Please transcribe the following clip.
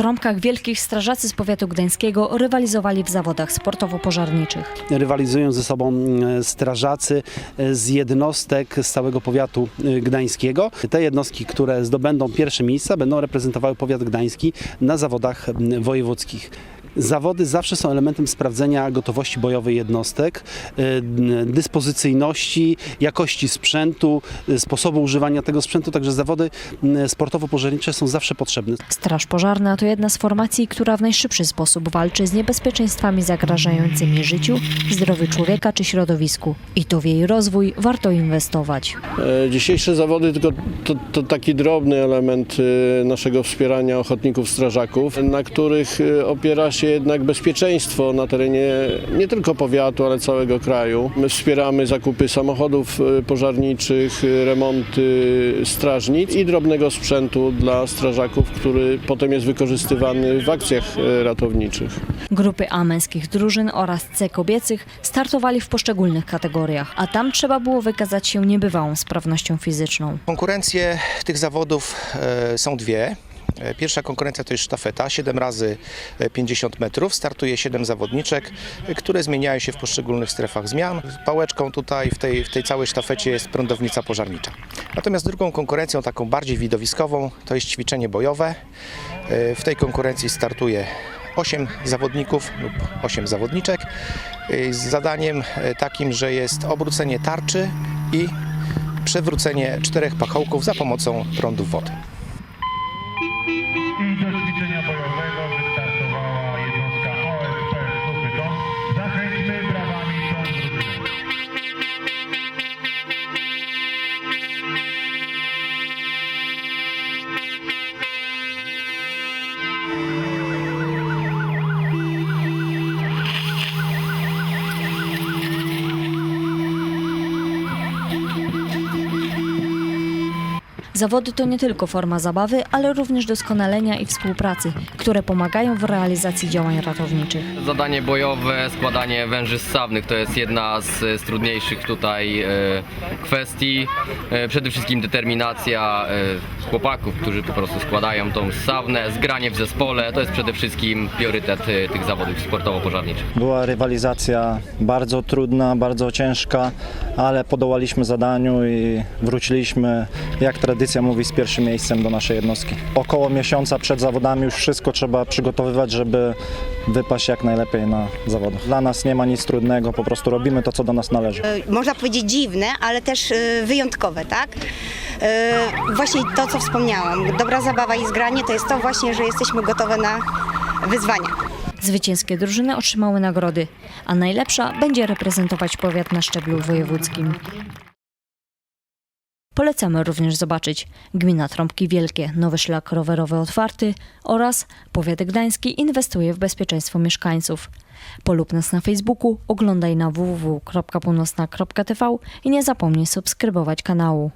Trąbkach Wielkich strażacy z powiatu gdańskiego rywalizowali w zawodach sportowo-pożarniczych. rywalizują ze sobą e, strażacy e, z jednostek z całego powiatu e, gdańskiego. Te jednostki, które zdobędą pierwsze miejsca, będą reprezentowały powiat gdański na zawodach m, wojewódzkich. Zawody zawsze są elementem sprawdzenia gotowości bojowej jednostek, n- dyspozycyjności, jakości sprzętu, e, sposobu używania tego sprzętu, także zawody m, sportowo-pożarnicze są zawsze potrzebne. Straż Pożarna to jedna z formacji, która w najszybszy sposób walczy z niebezpieczeństwami zagrażającymi życiu, zdrowiu człowieka czy środowisku. I to w jej rozwój warto inwestować. E, Dzisiejsze zawody tylko to, to taki drobny element e, naszego wspierania ochotników strażaków, na których e, opiera się jednak bezpieczeństwo na terenie nie tylko powiatu, ale całego kraju. My wspieramy zakupy samochodów e, pożarniczych, e, remonty strażnic i drobnego sprzętu dla strażaków, który potem jest wykorzystywany w akcjach e, ratowniczych. Grupy A męskich drużyn oraz C kobiecych startowali w poszczególnych kategoriach, a tam trzeba było wykazać się niebywałą sprawnością fizyczną. Konkurencje tych zawodów e, są dwie. E, Pierwsza konkurencja to jest sztafeta, 7 razy e, 50 metrów. Startuje 7 zawodniczek, e, które zmieniają się w poszczególnych strefach zmian. Pałeczką tutaj w tej, w tej całej sztafecie jest prądownica pożarnicza. Natomiast drugą konkurencją, taką bardziej widowiskową, to jest ćwiczenie bojowe. E, W tej konkurencji startuje 8 zawodników lub 8 zawodniczek e, z zadaniem e, takim, że jest obrócenie tarczy i przewrócenie czterech pachołków za pomocą prądu wody. Zawody to nie tylko forma zabawy, ale również doskonalenia i współpracy, które pomagają w realizacji działań ratowniczych. Zadanie bojowe, składanie węży ssawnych to jest jedna z, z trudniejszych tutaj e, kwestii. E, przede wszystkim determinacja e, chłopaków, którzy po prostu składają tą ssawnę, zgranie w zespole, to jest przede wszystkim priorytet e, tych zawodów sportowo-pożarniczych. Była rywalizacja bardzo trudna, bardzo ciężka, ale podołaliśmy zadaniu i wróciliśmy, jak tradycja mówi, z pierwszym miejscem do naszej jednostki. Około miesiąca przed zawodami już wszystko trzeba przygotowywać, żeby wypaść jak najlepiej na zawodach. Dla nas nie ma nic trudnego, po prostu robimy to, co do nas należy. można powiedzieć dziwne, ale też y, wyjątkowe, tak? Y, Właśnie to, co wspomniałam, dobra zabawa i zgranie to jest to właśnie, że jesteśmy gotowe na wyzwania. Zwycięskie drużyny otrzymały nagrody, a najlepsza będzie reprezentować powiat na szczeblu wojewódzkim. Polecamy również zobaczyć Gmina Trąbki Wielkie, nowy szlak rowerowy otwarty oraz Powiat Gdański inwestuje w bezpieczeństwo mieszkańców. Polub nas na Facebooku, oglądaj na www.północna.tv i nie zapomnij subskrybować kanału.